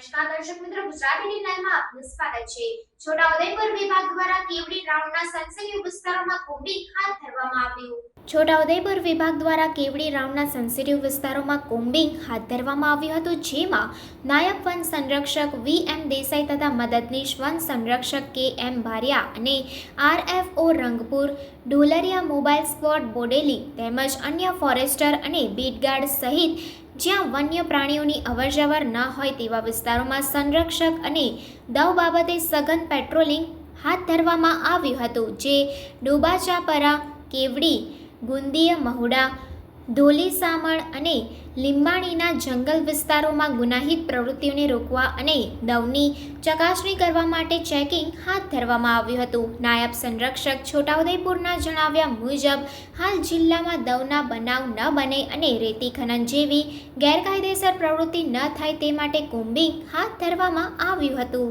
દર્શક મિત્રો, ગુજરાતી હેડલાઇનમાં આપનું છોટાઉદેપુર વિભાગ દ્વારા કેવડી રાઉન્ડના સંસદીય વિસ્તારોમાં કોમ્બિંગ હાથ ધરવામાં આવ્યું. છોટાઉદેપુર વિભાગ દ્વારા કેવડી રાઉન્ડના સેન્સિટિવ વિસ્તારોમાં કોમ્બિંગ હાથ ધરવામાં આવ્યું હતું, જેમાં નાયબ વન સંરક્ષક વી એમ દેસાઈ તથા મદદનીશ વન સંરક્ષક કે એમ ભારિયા અને RFO Rangpur, Dholariya mobile spot Bodeli તેમજ અન્ય ફોરેસ્ટર અને બીટગાર્ડ સહિત જ્યાં વન્ય પ્રાણીઓની અવરજવર ન હોય તેવા વિસ્તારોમાં સંરક્ષક અને દવ બાબતે સઘન પેટ્રોલિંગ હાથ ધરવામાં આવ્યું હતું, જે ડોબાચાપરા, કેવડી, ગુંદીય મહુડા ધોલીસામણ અને લીંબાણીના જંગલ વિસ્તારોમાં ગુનાહિત પ્રવૃત્તિઓને રોકવા અને દવની ચકાસણી કરવા માટે ચેકિંગ હાથ ધરવામાં આવ્યું હતું. નાયબ સંરક્ષક છોટાઉદેપુરના જણાવ્યા મુજબ, હાલ જિલ્લામાં દવના બનાવ ન બને અને રેતી ખનન જેવી ગેરકાયદેસર પ્રવૃત્તિ ન થાય તે માટે કોમ્બિંગ હાથ ધરવામાં આવ્યું હતું.